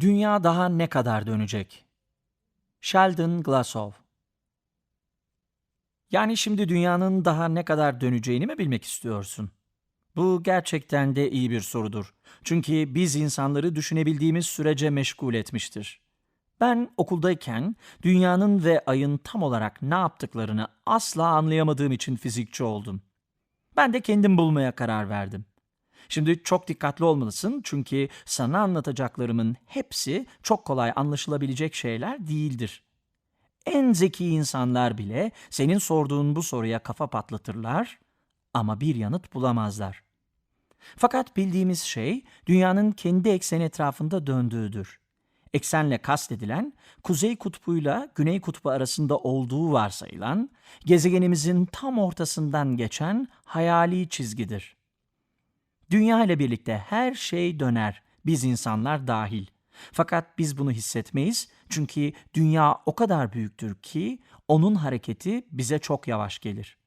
Dünya daha ne kadar dönecek? Sheldon Glashow Yani şimdi dünyanın daha ne kadar döneceğini mi bilmek istiyorsun? Bu gerçekten de iyi bir sorudur. Çünkü biz insanları düşünebildiğimiz sürece meşgul etmiştir. Ben okuldayken dünyanın ve ayın tam olarak ne yaptıklarını asla anlayamadığım için fizikçi oldum. Ben de kendim bulmaya karar verdim. Şimdi çok dikkatli olmalısın çünkü sana anlatacaklarımın hepsi çok kolay anlaşılabilecek şeyler değildir. En zeki insanlar bile senin sorduğun bu soruya kafa patlatırlar ama bir yanıt bulamazlar. Fakat bildiğimiz şey dünyanın kendi ekseni etrafında döndüğüdür. Eksenle kastedilen kuzey kutbuyla güney kutbu arasında olduğu varsayılan gezegenimizin tam ortasından geçen hayali çizgidir. Dünya ile birlikte her şey döner, biz insanlar dahil. Fakat biz bunu hissetmeyiz çünkü dünya o kadar büyüktür ki onun hareketi bize çok yavaş gelir.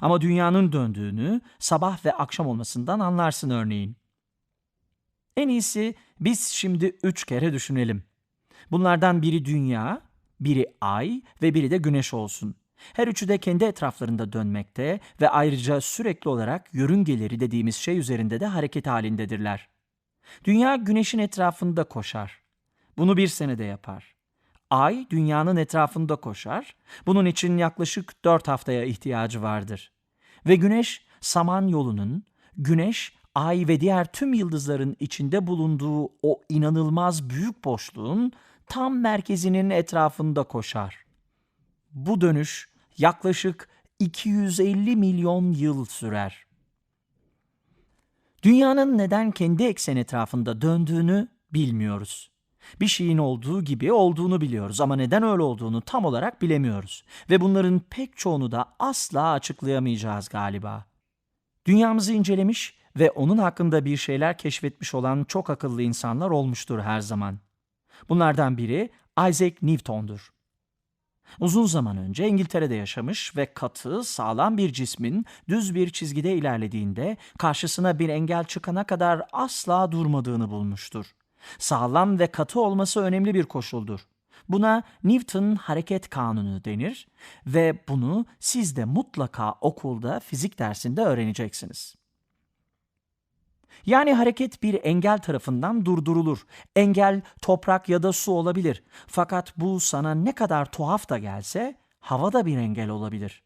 Ama dünyanın döndüğünü sabah ve akşam olmasından anlarsın örneğin. En iyisi biz şimdi üç kere düşünelim. Bunlardan biri dünya, biri ay ve biri de güneş olsun. Her üçü de kendi etraflarında dönmekte ve ayrıca sürekli olarak yörüngeleri dediğimiz şey üzerinde de hareket halindedirler. Dünya güneşin etrafında koşar. Bunu bir senede yapar. Ay dünyanın etrafında koşar. Bunun için yaklaşık dört haftaya ihtiyacı vardır. Ve güneş saman yolunun, güneş ay ve diğer tüm yıldızların içinde bulunduğu o inanılmaz büyük boşluğun tam merkezinin etrafında koşar. Bu dönüş yaklaşık 250 milyon yıl sürer. Dünyanın neden kendi eksen etrafında döndüğünü bilmiyoruz. Bir şeyin olduğu gibi olduğunu biliyoruz ama neden öyle olduğunu tam olarak bilemiyoruz. Ve bunların pek çoğunu da asla açıklayamayacağız galiba. Dünyamızı incelemiş ve onun hakkında bir şeyler keşfetmiş olan çok akıllı insanlar olmuştur her zaman. Bunlardan biri Isaac Newton'dur. Uzun zaman önce İngiltere'de yaşamış ve katı, sağlam bir cismin düz bir çizgide ilerlediğinde karşısına bir engel çıkana kadar asla durmadığını bulmuştur. Sağlam ve katı olması önemli bir koşuldur. Buna Newton hareket kanunu denir ve bunu siz de mutlaka okulda fizik dersinde öğreneceksiniz. Yani hareket bir engel tarafından durdurulur. Engel toprak ya da su olabilir. Fakat bu sana ne kadar tuhaf da gelse hava da bir engel olabilir.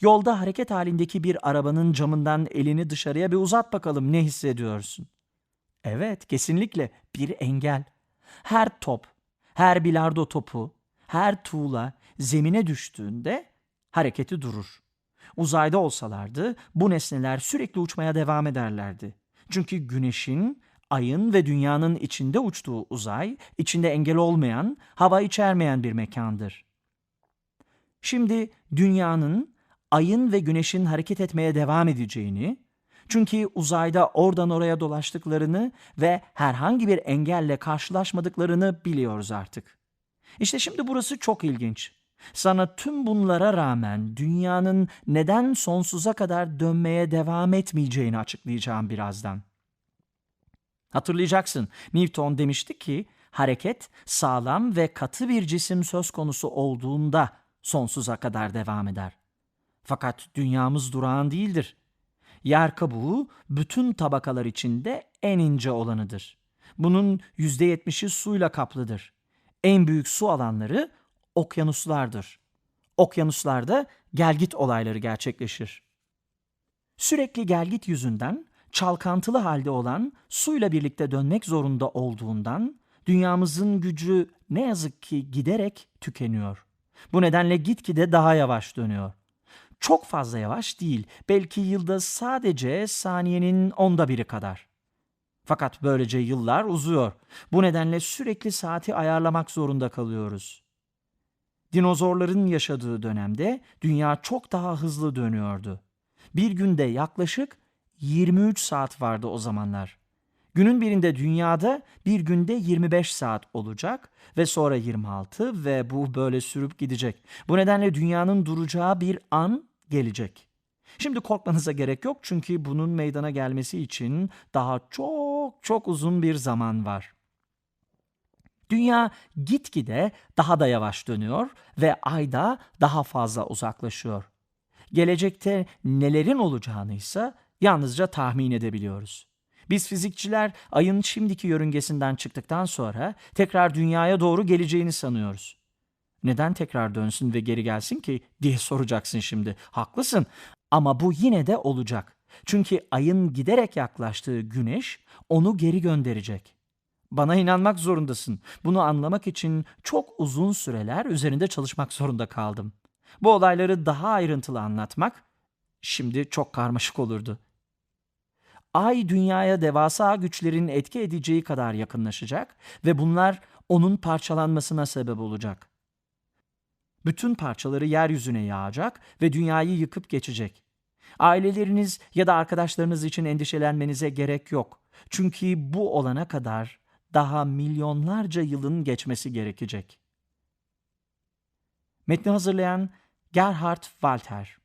Yolda hareket halindeki bir arabanın camından elini dışarıya bir uzat bakalım ne hissediyorsun? Evet, kesinlikle bir engel. Her top, her bilardo topu, her tuğla zemine düştüğünde hareketi durur. Uzayda olsalardı bu nesneler sürekli uçmaya devam ederlerdi. Çünkü güneşin, ayın ve dünyanın içinde uçtuğu uzay, içinde engel olmayan, hava içermeyen bir mekandır. Şimdi dünyanın, ayın ve güneşin hareket etmeye devam edeceğini, çünkü uzayda oradan oraya dolaştıklarını ve herhangi bir engelle karşılaşmadıklarını biliyoruz artık. İşte şimdi burası çok ilginç. Sana tüm bunlara rağmen dünyanın neden sonsuza kadar dönmeye devam etmeyeceğini açıklayacağım birazdan. Hatırlayacaksın Newton demişti ki hareket sağlam ve katı bir cisim söz konusu olduğunda sonsuza kadar devam eder. Fakat dünyamız durağan değildir. Yer kabuğu bütün tabakalar içinde en ince olanıdır. Bunun %70'i suyla kaplıdır. En büyük su alanları okyanuslardır. Okyanuslarda gelgit olayları gerçekleşir. Sürekli gelgit yüzünden çalkantılı halde olan suyla birlikte dönmek zorunda olduğundan dünyamızın gücü ne yazık ki giderek tükeniyor. Bu nedenle gitgide daha yavaş dönüyor. Çok fazla yavaş değil, belki yılda sadece saniyenin onda biri kadar. Fakat böylece yıllar uzuyor. Bu nedenle sürekli saati ayarlamak zorunda kalıyoruz. Dinozorların yaşadığı dönemde dünya çok daha hızlı dönüyordu. Bir günde yaklaşık 23 saat vardı o zamanlar. Günün birinde dünyada bir günde 25 saat olacak ve sonra 26 ve bu böyle sürüp gidecek. Bu nedenle dünyanın duracağı bir an gelecek. Şimdi korkmanıza gerek yok çünkü bunun meydana gelmesi için daha çok çok uzun bir zaman var. Dünya gitgide daha da yavaş dönüyor ve ayda daha fazla uzaklaşıyor. Gelecekte nelerin olacağını ise yalnızca tahmin edebiliyoruz. Biz fizikçiler ayın şimdiki yörüngesinden çıktıktan sonra tekrar dünyaya doğru geleceğini sanıyoruz. Neden tekrar dönsün ve geri gelsin ki diye soracaksın şimdi. Haklısın ama bu yine de olacak. Çünkü ayın giderek yaklaştığı güneş onu geri gönderecek. Bana inanmak zorundasın. Bunu anlamak için çok uzun süreler üzerinde çalışmak zorunda kaldım. Bu olayları daha ayrıntılı anlatmak şimdi çok karmaşık olurdu. Ay dünyaya devasa güçlerin etki edeceği kadar yakınlaşacak ve bunlar onun parçalanmasına sebep olacak. Bütün parçaları yeryüzüne yağacak ve dünyayı yıkıp geçecek. Aileleriniz ya da arkadaşlarınız için endişelenmenize gerek yok. Çünkü bu olana kadar daha milyonlarca yılın geçmesi gerekecek. Metni hazırlayan Gerhard Walter